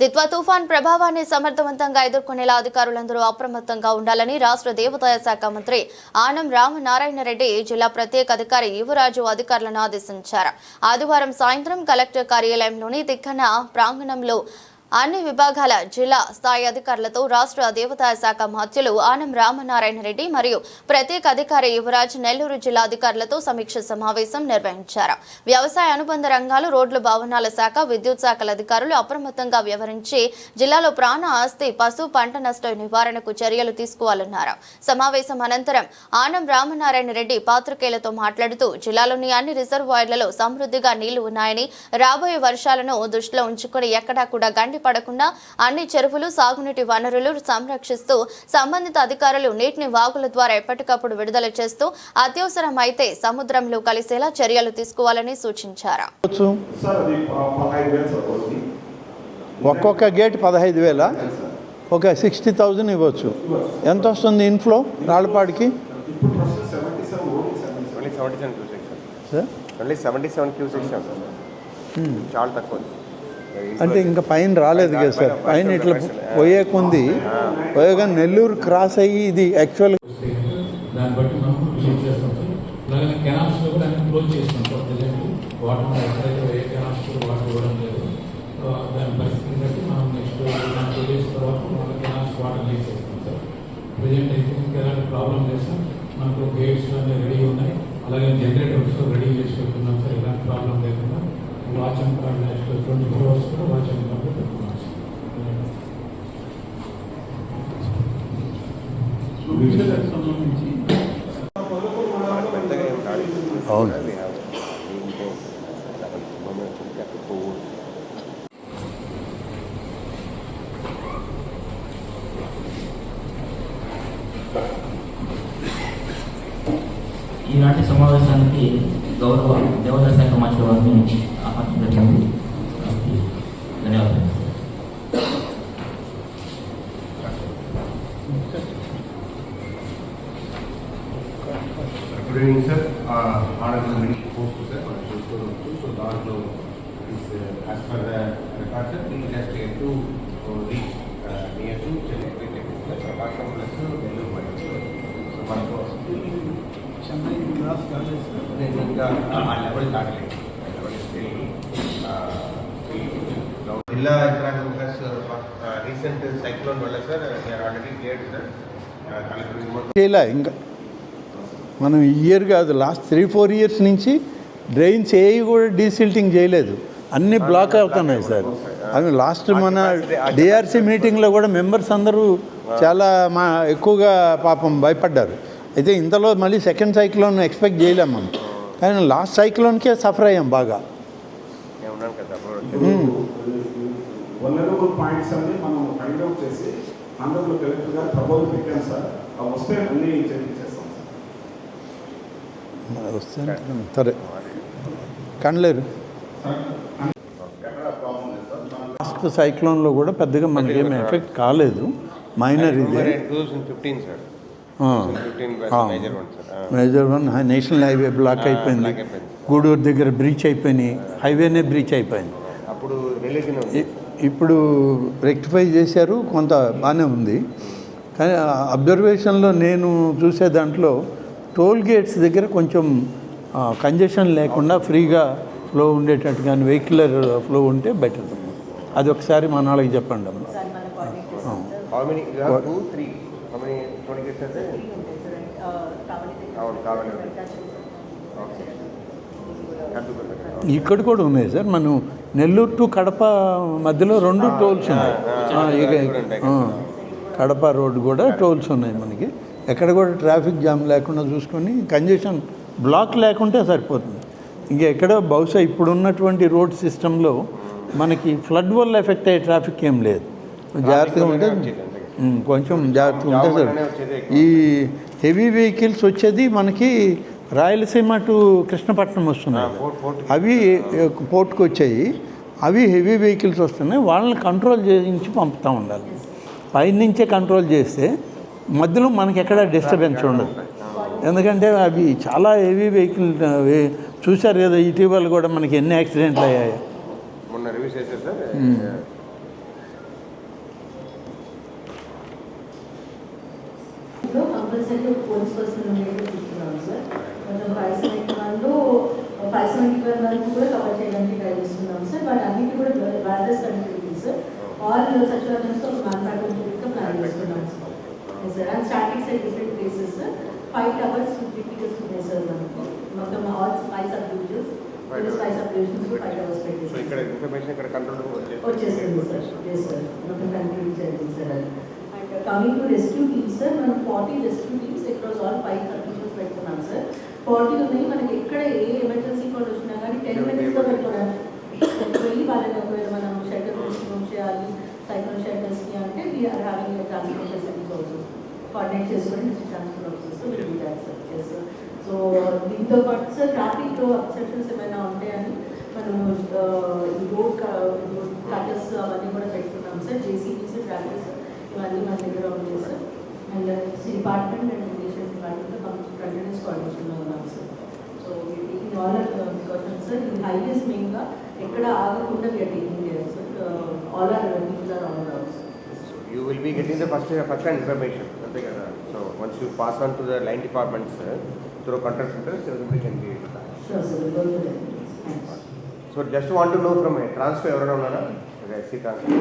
దిత్వా తుఫాన్ ప్రభావాన్ని సమర్థవంతంగా ఎదుర్కొనేలా అధికారులందరూ అప్రమత్తంగా ఉండాలని రాష్ట్ర దేవాదాయ శాఖ మంత్రి ఆనం రామనారాయణ రెడ్డి జిల్లా ప్రత్యేక అధికారి యువరాజు అధికారులను ఆదేశించారు. ఆదివారం సాయంత్రం కలెక్టర్ కార్యాలయంలోని తిక్కన ప్రాంగణంలో అన్ని విభాగాల జిల్లా స్థాయి అధికారులతో రాష్ట్ర దేవతా శాఖ మధ్యులు ఆనం రామనారాయణ రెడ్డి మరియు ప్రత్యేక అధికారి యువరాజ్ నెల్లూరు జిల్లా అధికారులతో సమీక్ష సమావేశం నిర్వహించారు. వ్యవసాయ అనుబంధ రంగాలు రోడ్లు భవనాల శాఖ విద్యుత్ శాఖల అధికారులు అప్రమత్తంగా వ్యవహరించి జిల్లాలో ప్రాణ ఆస్తి పశు పంట నష్ట నివారణకు చర్యలు తీసుకోవాలన్నారు. సమావేశం అనంతరం ఆనం రామనారాయణ రెడ్డి పాత్రికేయులతో మాట్లాడుతూ జిల్లాలోని అన్ని రిజర్వాయర్లలో సమృద్ధిగా నీళ్ళు ఉన్నాయని రాబోయే వర్షాలను దృష్టిలో ఉంచుకుని ఎక్కడా కూడా గంట గండి పడకుండా అన్ని చెరువులు సాగునీటి వనరులు సంరక్షిస్తూ సంబంధిత అధికారులు నీటిని వాగుల ద్వారా ఎప్పటికప్పుడు విడుదల చేస్తూ అత్యవసరమైతే సముద్రంలో కలిసేలా చర్యలు తీసుకోవాలని సూచించారు. ఒక్కొక్క గేట్ పదహైదు వేల? ఒక సిక్స్టీ థౌజండ్ ఇవ్వచ్చు. ఎంత వస్తుంది ఇన్ఫ్లో రాళ్ళపాడికి? క్యూసెక్స్ చాలా తక్కువ అంటే ఇంకా పైన రాలేదు కదా సార్. పైన ఇట్లా పోయే కొంది నెల్లూరు క్రాస్ అయ్యి ఇది యాక్చువల్ దాన్ని బట్టి మనం క్లీన్ చేస్తాం అలాగే కెనాల్స్లో కూడా అన్ని క్లోజ్ చేస్తాం ప్రజెంట్ వాటర్ ఎక్కడైతే ఏ కెనాల్స్ వాటర్ ఇవ్వడం లేదు. దాని పరిస్థితిని బట్టి మనం నెక్స్ట్ టూ డేస్ తర్వాత మన కెనాల్స్ వాటర్ లీక్ చేస్తాం సార్. ప్రజెంట్ అయితే ఇంకా ఎలాంటి ప్రాబ్లం లేదు సార్. మనకు గేట్స్ అన్నీ రెడీ ఉన్నాయి. అలాగే జనరేటర్స్ రెడీ చేసి పెట్టుకున్నాం సార్. ఎలాంటి ప్రాబ్లం లేకుండా. Watch and card next twenty four hours కూడా వాచ్ అండ్ కార్డ్ పెట్టుకున్నాం సార్ పెద్దగా ఏం కాదు అవును. అది ఇంకో మనం చూస్తే అక్కడ పోవు ఈనాటి సమావేశానికి గౌరవ దేవాదాయ శాఖ మంత్రి వారిని ఆనరబుల్ మినిస్టర్ పోస్ట్ సార్ మనం చూసుకోవచ్చు సో దాంట్లో is as per the record sir ఈ just to reach near to Chennai plus Prakasam plus Nellore పట్టు సో మనకు నేను ఇంకా ఆ లెవెల్ దాటలేదు లెవెల్ జిల్లా ఇంటరాక్షన్ ప్లస్ రీసెంట్ సైక్లోన్ వల్ల sir already cleared sir collector చేయలే ఇంకా మనం ఇయర్ కాదు లాస్ట్ త్రీ ఫోర్ ఇయర్స్ నుంచి డ్రైన్స్ ఏవి కూడా డీసిల్టింగ్ చేయలేదు. అన్ని బ్లాక్ అవుతున్నాయి సార్. అవి లాస్ట్ మన డిఆర్సీ మీటింగ్లో కూడా మెంబర్స్ అందరూ చాలా మా ఎక్కువగా పాపం భయపడ్డారు. అయితే ఇంతలో మళ్ళీ సెకండ్ సైక్లోన్ ఎక్స్పెక్ట్ చేయలేం మనం. కానీ లాస్ట్ సైక్లోన్కే సఫర్ అయ్యాం బాగా. మనం చేసి కలెక్టర్ గారు వస్తే అన్ని సార్ వస్తే సరే. కనలేరు. లాస్ట్ సైక్లోన్లో కూడా పెద్దగా మనకేం ఎఫెక్ట్ కాలేదు. మైనర్ ఇది. Major one sir major one national highway block అయిపోయింది. గూడూరు దగ్గర బ్రీచ్ అయిపోయినాయి. హైవేనే బ్రీచ్ అయిపోయింది. అప్పుడు ఇప్పుడు రెక్టిఫై చేశారు కొంత బాగానే ఉంది. కానీ అబ్జర్వేషన్లో నేను చూసే దాంట్లో టోల్ గేట్స్ దగ్గర కొంచెం కంజెషన్ లేకుండా ఫ్రీగా ఫ్లో ఉండేటట్టు కానీ వెహికులర్ ఫ్లో ఉంటే బెటర్. అది ఒకసారి మన వాళ్ళకి చెప్పండి అమ్మ. ఓకే ఇక్కడ కూడా ఉన్నాయి సార్ మనం నెల్లూరు టు కడప మధ్యలో రెండు టోల్స్ ఉన్నాయి. ఆ, ఇక ఆ, కడప రోడ్డు కూడా టోల్స్ ఉన్నాయి మనకి. ఎక్కడ కూడా ట్రాఫిక్ జామ్ లేకుండా చూసుకొని కంజెషన్ బ్లాక్ లేకుంటే సరిపోతుంది. ఇంకా ఎక్కడ బహుశా ఇప్పుడు ఉన్నటువంటి రోడ్ సిస్టంలో మనకి ఫ్లడ్ వల్ల ఎఫెక్ట్ అయ్యే ట్రాఫిక్ ఏం లేదు. జాగ్రత్తగా ఉంటే కొంచెం జాగ్రత్తగా ఉంటే సరే ఈ హెవీ వెహికల్స్ వచ్చేది మనకి రాయలసీమ టు కృష్ణపట్నం వస్తున్నాయి. అవి పోర్ట్కి వచ్చాయి. అవి హెవీ వెహికల్స్ వస్తున్నాయి. వాళ్ళని కంట్రోల్ చేయించి పంపుతూ ఉండాలి. పైనుంచే కంట్రోల్ చేస్తే మధ్యలో మనకి ఎక్కడ డిస్టర్బెన్స్ ఉండదు. ఎందుకంటే అవి చాలా హెవీ వెహికల్ చూశారు కదా ఇటీవల కూడా మనకి ఎన్ని యాక్సిడెంట్లు అయ్యాయి. మొన్న రివ్యూ చేశారు సార్ కంపల్సరీ ఒక పోలీస్ పర్సన్ ఉండేది చూస్తున్నాం సార్ కొంచెం ఫైవ్ సెవెంటీ వన్లో ఫైవ్ సెవెంటీ వన్ వరకు కూడా కవర్ చేయడానికి ట్రై చేస్తున్నాం సార్ వాటి అన్నిటి కూడా వైరస్ కంట్రీ సార్ ఆల్ సచివాలయంతో ఒక మ్యానుఫ్యాక్చరింగ్ ప్లాన్ చేస్తున్నాం sir sir and starting side different places five towers fifties ఉన్నాయి సార్ మనకు మొత్తం all five sub divisions five sub divisions five towers so పెట్టేసి ఇక్కడ ఇన్ఫర్మేషన్ ఇక్కడ కంట్రోల్ వచ్చేస్తుంది సార్ ఎస్ సార్ మొత్తం కంటిన్యూ చేయండి సార్ అది and coming to rescue teams sir మనం forty rescue teams across all five submissions పెట్టుకున్నాం సార్ ఫార్టీ ఉన్నాయి. మనకి ఎక్కడ ఏ ఎమర్జెన్సీ కాల్ వచ్చినా కానీ టెన్ మినిట్స్లో పెట్టుకున్నాం వెళ్ళి వాళ్ళని ఒకవేళ మనం షెల్టర్ మూవ్ చేయాలి సైక్లోన్ షెల్టర్స్కి అంటే we are having transport facilities also coordinate చేసుకొని transfer transport will be that sir so దీంతో పాటు సార్ ట్రాఫిక్లో అబ్సెప్షన్స్ ఏమైనా ఉంటాయని మనం రోడ్ కటర్స్ అవన్నీ కూడా పెట్టుకున్నాం సార్ జేసీబీస్ ట్రాక్టర్స్ ఇవన్నీ మన దగ్గర ఉన్నాయి sir and department and irrigation department continuous కోఆర్డినేషన్లో ఉన్నాం sir so taking all precautions sir ఈ హైవేస్ మెయిన్గా ఎక్కడ ఆగకుండా we are taking care sir all are people are all out you will be getting the first first hand information అంతే కదా. So once you pass on to the line departments through control centres ఎవరి can be so just want to know from transfer ఎవరైనా ఉన్నారా? SC transfer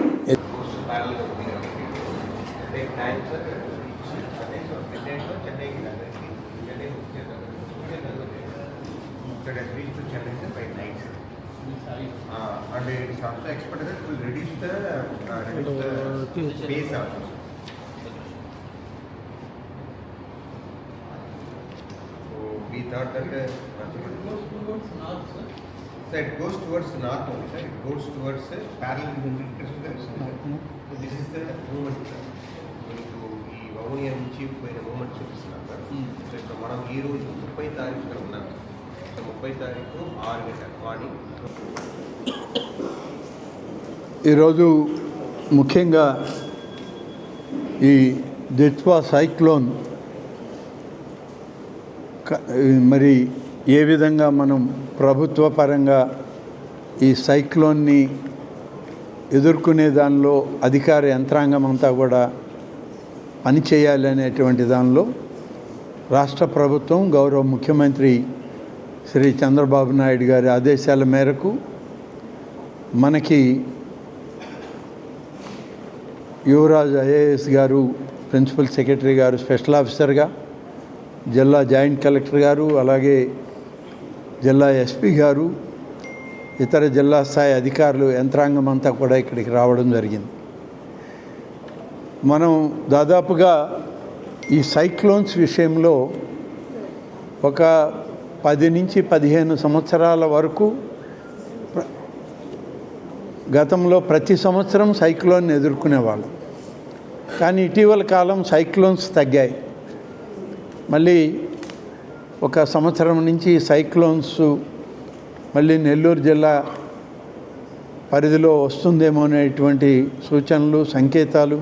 and it is also expected that it will reduce the, uh, reduce the space also. So we thought that, uh, so it goes towards the north only, sir, it goes towards uh, parallel movement. So this is the movement, sir. మీకు ఈ వౌనియా నుంచి పోయిన moment చూపిస్తున్నాం sir so ఇప్పుడు మనం ఈ రోజు ముప్పై తారీఖున ఉన్నాం సో ముప్పై తారీఖు ఆరు గంటల మార్నింగ్ ఈరోజు ముఖ్యంగా ఈ దిత్వా సైక్లోన్ మరి ఏ విధంగా మనం ప్రభుత్వ పరంగా ఈ సైక్లోన్ని ఎదుర్కొనే దానిలో అధికార యంత్రాంగం అంతా కూడా పనిచేయాలి అనేటువంటి దానిలో రాష్ట్ర ప్రభుత్వం గౌరవ ముఖ్యమంత్రి శ్రీ చంద్రబాబు నాయుడు గారి ఆదేశాల మేరకు మనకి యువరాజ్ ఐఏఎస్ గారు ప్రిన్సిపల్ సెక్రటరీ గారు స్పెషల్ ఆఫీసర్గా జిల్లా జాయింట్ కలెక్టర్ గారు అలాగే జిల్లా ఎస్పీ గారు ఇతర జిల్లా స్థాయి అధికారులు యంత్రాంగం అంతా కూడా ఇక్కడికి రావడం జరిగింది. మనం దాదాపుగా ఈ సైక్లోన్స్ విషయంలో ఒక పది నుంచి పదిహేను సంవత్సరాల వరకు గతంలో ప్రతి సంవత్సరం సైక్లోన్ ఎదుర్కొనేవాళ్ళం. కానీ ఇటీవల కాలం సైక్లోన్స్ తగ్గాయి. మళ్ళీ ఒక సంవత్సరం నుంచి సైక్లోన్స్ మళ్ళీ నెల్లూరు జిల్లా పరిధిలో వస్తుందేమో అనేటువంటి సూచనలు సంకేతాలు.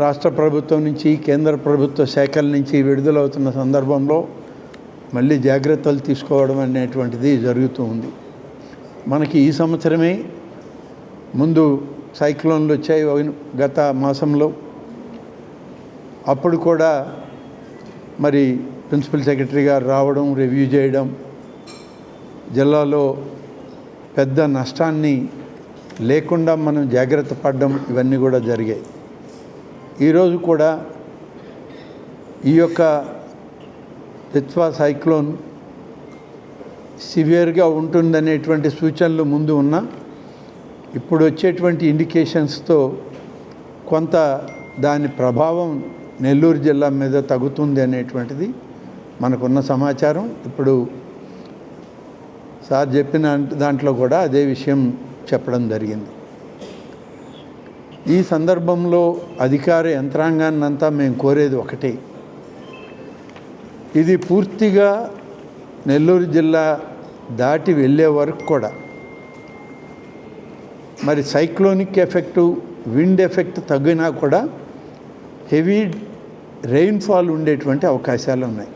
రాష్ట్ర ప్రభుత్వం నుంచి కేంద్ర ప్రభుత్వ శాఖల నుంచి విడుదలవుతున్న సందర్భంలో మళ్ళీ జాగ్రత్తలు తీసుకోవడం అనేటువంటిది జరుగుతూ ఉంది. మనకి ఈ సంవత్సరమే ముందు సైక్లోన్లు వచ్చాయి. గత మాసంలో అప్పుడు కూడా మరి ప్రిన్సిపల్ సెక్రటరీ గారు రావడం రివ్యూ చేయడం జిల్లాలో పెద్ద నష్టాన్ని లేకుండా మనం జాగ్రత్త పడడం ఇవన్నీ కూడా జరిగాయి. ఈరోజు కూడా ఈ యొక్క తిత్వా సైక్లోన్ సివియర్గా ఉంటుందనేటువంటి సూచనలు ముందు ఉన్న ఇప్పుడు వచ్చేటువంటి ఇండికేషన్స్తో కొంత దాని ప్రభావం నెల్లూరు జిల్లా మీద తగ్గుతుంది అనేటువంటిది మనకున్న సమాచారం. ఇప్పుడు సార్ చెప్పిన దాంట్లో కూడా అదే విషయం చెప్పడం జరిగింది. ఈ సందర్భంలో అధికార యంత్రాంగాన్ని అంతా మేము కోరేది ఒకటే. ఇది పూర్తిగా నెల్లూరు జిల్లా దాటి వెళ్ళే వరకు కూడా మరి సైక్లోనిక్ ఎఫెక్టు విండ్ ఎఫెక్ట్ తగ్గినా కూడా హెవీ రెయిన్ఫాల్ ఉండేటువంటి అవకాశాలు ఉన్నాయి.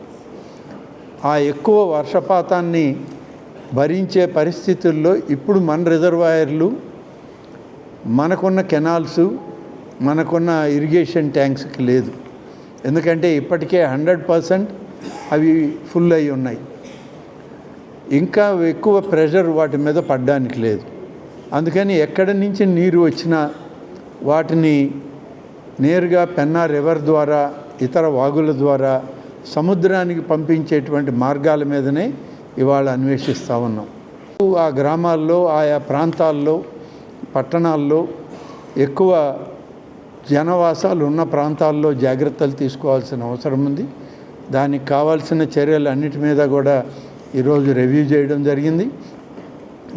ఆ ఎక్కువ వర్షపాతాన్ని భరించే పరిస్థితుల్లో ఇప్పుడు మన రిజర్వాయర్లు మనకున్న కెనాల్స్ మనకున్న ఇరిగేషన్ ట్యాంక్స్కి లేదు. ఎందుకంటే ఇప్పటికే హండ్రెడ్ పర్సెంట్ అవి ఫుల్ అయి ఉన్నాయి. ఇంకా ఎక్కువ ప్రెషర్ వాటి మీద పడడానికి లేదు. అందుకని ఎక్కడి నుంచి నీరు వచ్చినా వాటిని నేరుగా పెన్నా రివర్ ద్వారా ఇతర వాగుల ద్వారా సముద్రానికి పంపించేటువంటి మార్గాల మీదనే ఇవాళ అన్వేషిస్తూ ఉన్నాం. ఆ గ్రామాల్లో ఆయా ప్రాంతాల్లో పట్టణాల్లో ఎక్కువ జనవాసాలు ఉన్న ప్రాంతాల్లో జాగ్రత్తలు తీసుకోవాల్సిన అవసరం ఉంది. దానికి కావాల్సిన చర్యలు అన్నిటి మీద కూడా ఈరోజు రివ్యూ చేయడం జరిగింది.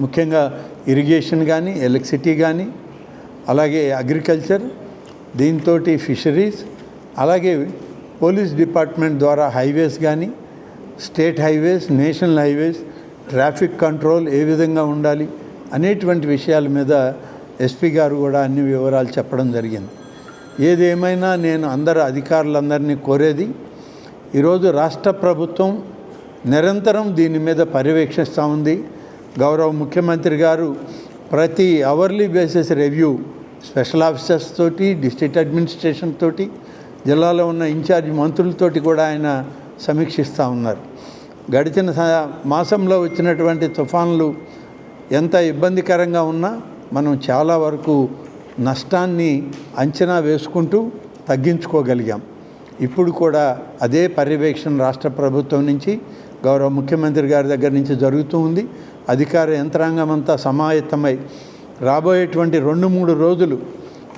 ముఖ్యంగా ఇరిగేషన్ కానీ ఎలక్ట్రిసిటీ కానీ అలాగే అగ్రికల్చర్ దీంతో ఫిషరీస్ అలాగే పోలీస్ డిపార్ట్మెంట్ ద్వారా హైవేస్ కానీ state highways national highways traffic control ఏ విధంగా ఉండాలి అనేటువంటి విషయాల మీద ఎస్పీ గారు కూడా అన్ని వివరాలు చెప్పడం జరిగింది. ఏదేమైనా నేను అందరు అధికారులందరినీ కోరేది ఈరోజు రాష్ట్ర ప్రభుత్వం నిరంతరం దీని మీద పర్యవేక్షిస్తూ ఉంది. గౌరవ ముఖ్యమంత్రి గారు ప్రతి hourly basis review special officers తోటి డిస్ట్రిక్ట్ అడ్మినిస్ట్రేషన్ తోటి జిల్లాలో ఉన్న ఇన్ఛార్జ్ మంత్రులతోటి కూడా ఆయన సమీక్షిస్తూ ఉన్నారు. గడిచిన మాసంలో వచ్చినటువంటి తుఫాన్లు ఎంత ఇబ్బందికరంగా ఉన్నా మనం చాలా వరకు నష్టాన్ని అంచనా వేసుకుంటూ తగ్గించుకోగలిగాం. ఇప్పుడు కూడా అదే పర్యవేక్షణ రాష్ట్ర ప్రభుత్వం నుంచి గౌరవ ముఖ్యమంత్రి గారి దగ్గర నుంచి జరుగుతూ ఉంది. అధికార యంత్రాంగం అంతా సమాయత్తమై రాబోయేటువంటి రెండు మూడు రోజులు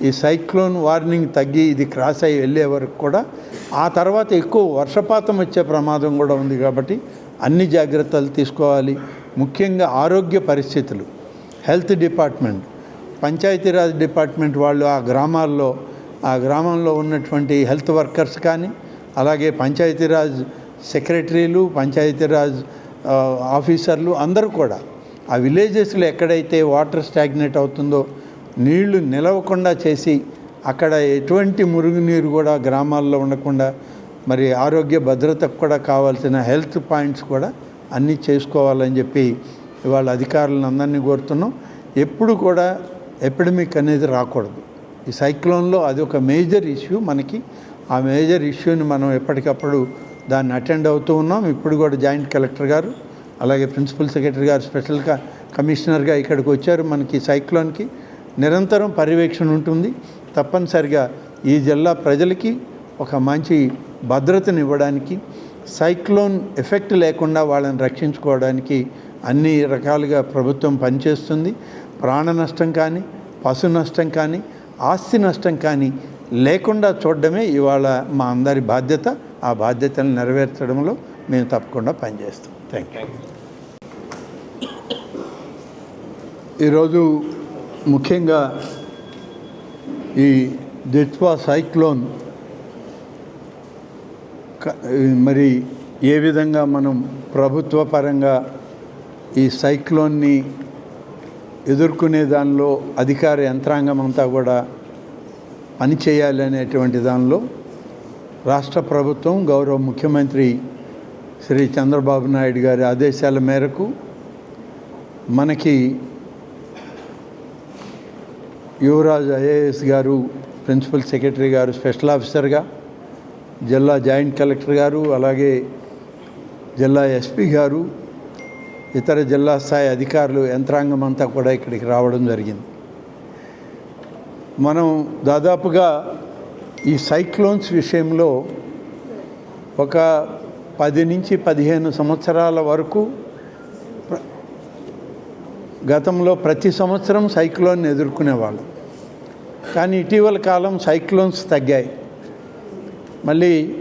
ఈ సైక్లోన్ వార్నింగ్ తగ్గి ఇది క్రాస్ అయ్యి వెళ్ళే వరకు కూడా ఆ తర్వాత ఎక్కువ వర్షపాతం వచ్చే ప్రమాదం కూడా ఉంది కాబట్టి అన్ని జాగ్రత్తలు తీసుకోవాలి. ముఖ్యంగా ఆరోగ్య పరిస్థితులు. Health department. పంచాయతీరాజ్ డిపార్ట్మెంట్ వాళ్ళు ఆ గ్రామాల్లో ఆ గ్రామంలో ఉన్నటువంటి హెల్త్ వర్కర్స్ కానీ అలాగే పంచాయతీరాజ్ సెక్రటరీలు పంచాయతీరాజ్ ఆఫీసర్లు అందరూ కూడా ఆ విలేజెస్లో ఎక్కడైతే వాటర్ స్టాగ్నేట్ అవుతుందో నీళ్ళు నిలవకుండా చేసి అక్కడ ఎటువంటి మురుగునీరు కూడా గ్రామాల్లో ఉండకుండా మరి ఆరోగ్య భద్రతకు కూడా కావాల్సిన హెల్త్ పాయింట్స్ కూడా అన్నీ చేసుకోవాలని చెప్పి ఇవాళ అధికారులను అందరినీ కోరుతున్నాం. ఎప్పుడు కూడా ఎపిడమిక్ అనేది రాకూడదు. ఈ సైక్లోన్లో అది ఒక మేజర్ ఇష్యూ మనకి. ఆ మేజర్ ఇష్యూని మనం ఎప్పటికప్పుడు దాన్ని అటెండ్ అవుతూ ఉన్నాం. ఇప్పుడు కూడా జాయింట్ కలెక్టర్ గారు అలాగే ప్రిన్సిపల్ సెక్రటరీ గారు స్పెషల్గా కమిషనర్గా ఇక్కడికి వచ్చారు మనకి సైక్లోన్కి. నిరంతరం పర్యవేక్షణ ఉంటుంది. తప్పనిసరిగా ఈ జిల్లా ప్రజలకి ఒక మంచి భద్రతను ఇవ్వడానికి సైక్లోన్ ఎఫెక్ట్ లేకుండా వాళ్ళని రక్షించుకోవడానికి అన్ని రకాలుగా ప్రభుత్వం పనిచేస్తుంది. ప్రాణ నష్టం కానీ పశు నష్టం కానీ ఆస్తి నష్టం కానీ లేకుండా చూడడమే ఇవాళ మా అందరి బాధ్యత. ఆ బాధ్యతను నెరవేర్చడంలో మేము తప్పకుండా పనిచేస్తాం. థ్యాంక్ యూ ఈరోజు ముఖ్యంగా ఈ దిత్వా సైక్లోన్ మరి ఏ విధంగా మనం ప్రభుత్వ పరంగా ఈ సైక్లోన్ని ఎదుర్కొనే దానిలో అధికార యంత్రాంగం అంతా కూడా పనిచేయాలి అనేటువంటి దానిలో రాష్ట్ర ప్రభుత్వం గౌరవ ముఖ్యమంత్రి శ్రీ చంద్రబాబు నాయుడు గారి ఆదేశాల మేరకు మనకి యువరాజ్ ఐఏఎస్ గారు ప్రిన్సిపల్ సెక్రటరీ గారు స్పెషల్ ఆఫీసర్గా జిల్లా జాయింట్ కలెక్టర్ గారు అలాగే జిల్లా ఎస్పీ గారు ఇతర జిల్లా స్థాయి అధికారులు యంత్రాంగం అంతా కూడా ఇక్కడికి రావడం జరిగింది. మనం దాదాపుగా ఈ సైక్లోన్స్ విషయంలో ఒక పది నుంచి పదిహేను సంవత్సరాల వరకు గతంలో ప్రతి సంవత్సరం సైక్లోన్ ఎదుర్కొనేవాళ్ళం. కానీ ఇటీవల కాలం సైక్లోన్స్ తగ్గాయి. మళ్ళీ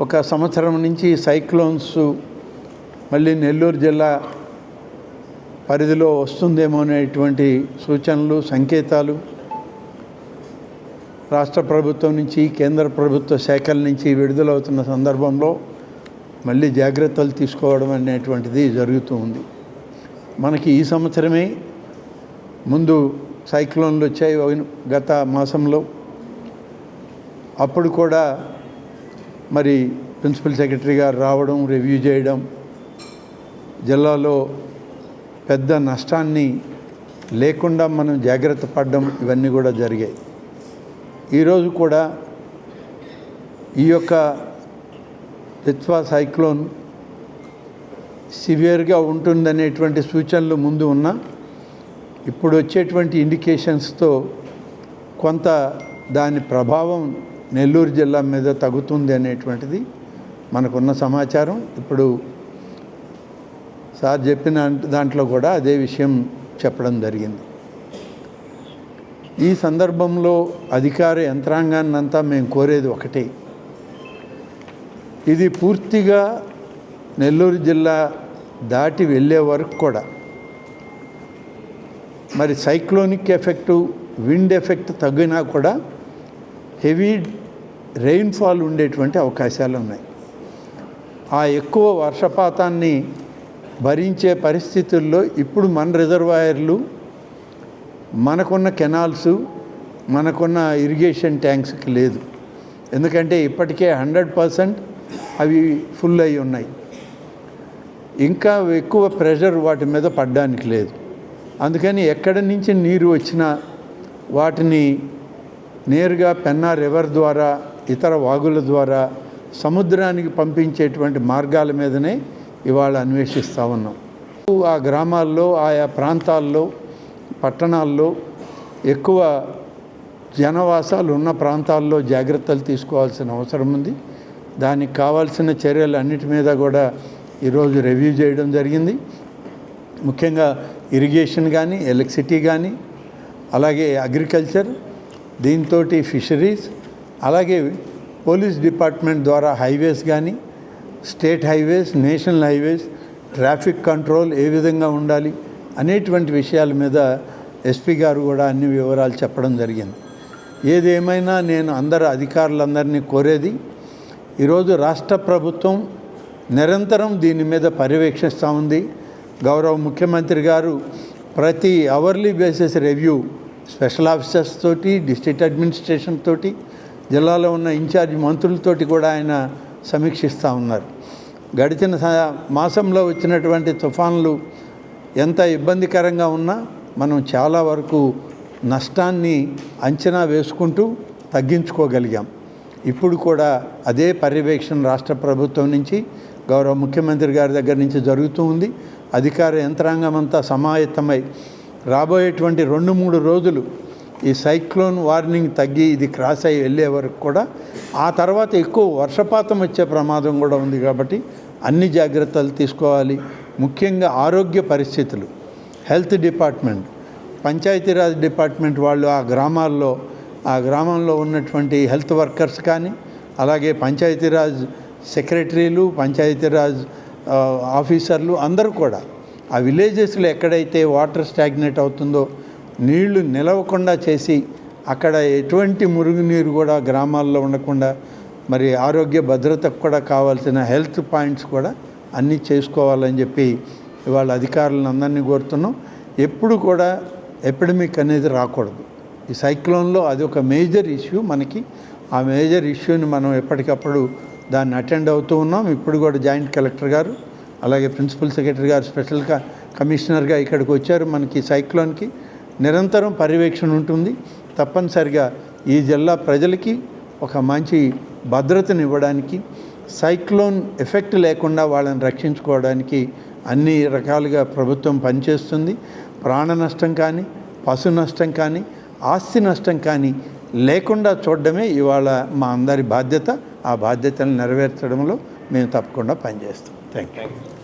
ఒక సంవత్సరం నుంచి సైక్లోన్స్ మళ్ళీ నెల్లూరు జిల్లా పరిధిలో వస్తుందేమో అనేటువంటి సూచనలు సంకేతాలు రాష్ట్ర ప్రభుత్వం నుంచి కేంద్ర ప్రభుత్వ శాఖల నుంచి విడుదలవుతున్న సందర్భంలో మళ్ళీ జాగ్రత్తలు తీసుకోవడం అనేటువంటిది జరుగుతూ ఉంది. మనకి ఈ సంవత్సరమే ముందు సైక్లోన్లు వచ్చాయి గత మాసంలో. అప్పుడు కూడా మరి ప్రిన్సిపల్ సెక్రటరీ గారు రావడం రివ్యూ చేయడం జిల్లాలో పెద్ద నష్టాన్ని లేకుండా మనం జాగ్రత్త పడడం ఇవన్నీ కూడా జరిగాయి. ఈరోజు కూడా ఈ యొక్క తిత్వా సైక్లోన్ సివియర్గా ఉంటుందనేటువంటి సూచనలు ముందు ఉన్నా ఇప్పుడు వచ్చేటువంటి ఇండికేషన్స్తో కొంత దాని ప్రభావం నెల్లూరు జిల్లా మీద తగ్గుతుంది అనేటువంటిది మనకున్న సమాచారం. ఇప్పుడు సార్ చెప్పిన దాంట్లో కూడా అదే విషయం చెప్పడం జరిగింది. ఈ సందర్భంలో అధికార యంత్రాంగాన్ని అంతా మేము కోరేది ఒకటే. ఇది పూర్తిగా నెల్లూరు జిల్లా దాటి వెళ్ళే వరకు కూడా మరి సైక్లోనిక్ ఎఫెక్టు విండ్ ఎఫెక్ట్ తగ్గినా కూడా హెవీ రెయిన్ఫాల్ ఉండేటువంటి అవకాశాలు ఉన్నాయి. ఆ ఎక్కువ వర్షపాతాన్ని భరించే పరిస్థితుల్లో ఇప్పుడు మన రిజర్వాయర్లు మనకున్న కెనాల్స్ మనకున్న ఇరిగేషన్ ట్యాంక్స్కి లేదు. ఎందుకంటే ఇప్పటికే హండ్రెడ్ పర్సెంట్ అవి ఫుల్ అయి ఉన్నాయి. ఇంకా ఎక్కువ ప్రెషర్ వాటి మీద పడడానికి లేదు. అందుకని ఎక్కడి నుంచి నీరు వచ్చినా వాటిని నేరుగా పెన్నా రివర్ ద్వారా ఇతర వాగుల ద్వారా సముద్రానికి పంపించేటువంటి మార్గాల మీదనే ఇవాళ అన్వేషిస్తూ ఉన్నాం. ఆ గ్రామాల్లో ఆయా ప్రాంతాల్లో పట్టణాల్లో ఎక్కువ జనవాసాలు ఉన్న ప్రాంతాల్లో జాగ్రత్తలు తీసుకోవాల్సిన అవసరం ఉంది. దానికి కావాల్సిన చర్యలు అన్నిటి మీద కూడా ఈరోజు రివ్యూ చేయడం జరిగింది. ముఖ్యంగా ఇరిగేషన్ కానీ ఎలక్ట్రిసిటీ కానీ అలాగే అగ్రికల్చర్ దీంతో ఫిషరీస్ అలాగే పోలీస్ డిపార్ట్మెంట్ ద్వారా హైవేస్ కానీ state highways national highways traffic control ఏ విధంగా ఉండాలి అనేటువంటి విషయాల మీద ఎస్పీ గారు కూడా అన్ని వివరాలు చెప్పడం జరిగింది. ఏదేమైనా నేను అందరు అధికారులందరినీ కోరేది ఈరోజు రాష్ట్ర ప్రభుత్వం నిరంతరం దీని మీద పర్యవేక్షిస్తూ ఉంది. గౌరవ ముఖ్యమంత్రి గారు ప్రతి hourly basis review special officers తోటి డిస్ట్రిక్ట్ అడ్మినిస్ట్రేషన్ తోటి జిల్లాలో ఉన్న ఇన్ఛార్జ్ మంత్రులతోటి కూడా ఆయన సమీక్షిస్తూ ఉన్నారు. గడిచిన మాసంలో వచ్చినటువంటి తుఫాన్లు ఎంత ఇబ్బందికరంగా ఉన్నా మనం చాలా వరకు నష్టాన్ని అంచనా వేసుకుంటూ తగ్గించుకోగలిగాం. ఇప్పుడు కూడా అదే పర్యవేక్షణ రాష్ట్ర ప్రభుత్వం నుంచి గౌరవ ముఖ్యమంత్రి గారి దగ్గర నుంచి జరుగుతూ ఉంది. అధికార యంత్రాంగం అంతా సమాయత్తమై రాబోయేటువంటి రెండు మూడు రోజులు ఈ సైక్లోన్ వార్నింగ్ తగ్గి ఇది క్రాస్ అయ్యి వెళ్ళే వరకు కూడా ఆ తర్వాత ఎక్కువ వర్షపాతం వచ్చే ప్రమాదం కూడా ఉంది కాబట్టి అన్ని జాగ్రత్తలు తీసుకోవాలి. ముఖ్యంగా ఆరోగ్య పరిస్థితులు. హెల్త్ డిపార్ట్మెంట్ పంచాయతీరాజ్ డిపార్ట్మెంట్ వాళ్ళు ఆ గ్రామాల్లో ఆ గ్రామంలో ఉన్నటువంటి హెల్త్ వర్కర్స్ కానీ అలాగే పంచాయతీరాజ్ సెక్రటరీలు పంచాయతీరాజ్ ఆఫీసర్లు అందరూ కూడా ఆ విలేజెస్లో ఎక్కడైతే వాటర్ స్టాగ్నేట్ అవుతుందో నీళ్ళు నిలవకుండా చేసి అక్కడ ఎటువంటి మురుగునీరు కూడా గ్రామాల్లో ఉండకుండా మరి ఆరోగ్య భద్రతకు కూడా కావాల్సిన హెల్త్ పాయింట్స్ కూడా అన్నీ చేసుకోవాలని చెప్పి ఇవాళ అధికారులను అందరినీ కోరుతున్నాం. ఎప్పుడు కూడా ఎపిడమిక్ అనేది రాకూడదు. ఈ సైక్లోన్లో అది ఒక మేజర్ ఇష్యూ మనకి. ఆ మేజర్ ఇష్యూని మనం ఎప్పటికప్పుడు దాన్ని అటెండ్ అవుతూ ఉన్నాం. ఇప్పుడు కూడా జాయింట్ కలెక్టర్ గారు అలాగే ప్రిన్సిపల్ సెక్రటరీ గారు స్పెషల్గా కమిషనర్గా ఇక్కడికి వచ్చారు మనకి సైక్లోన్కి నిరంతరం పర్యవేక్షణ ఉంటుంది. తప్పనిసరిగా ఈ జిల్లా ప్రజలకి ఒక మంచి భద్రతను ఇవ్వడానికి సైక్లోన్ ఎఫెక్ట్ లేకుండా వాళ్ళని రక్షించుకోవడానికి అన్ని రకాలుగా ప్రభుత్వం పనిచేస్తుంది. ప్రాణ నష్టం కానీ పశు నష్టం కానీ ఆస్తి నష్టం కానీ లేకుండా చూడడమే ఇవాళ మా అందరి బాధ్యత. ఆ బాధ్యతను నెరవేర్చడంలో మేము తప్పకుండా పనిచేస్తాం. Thank you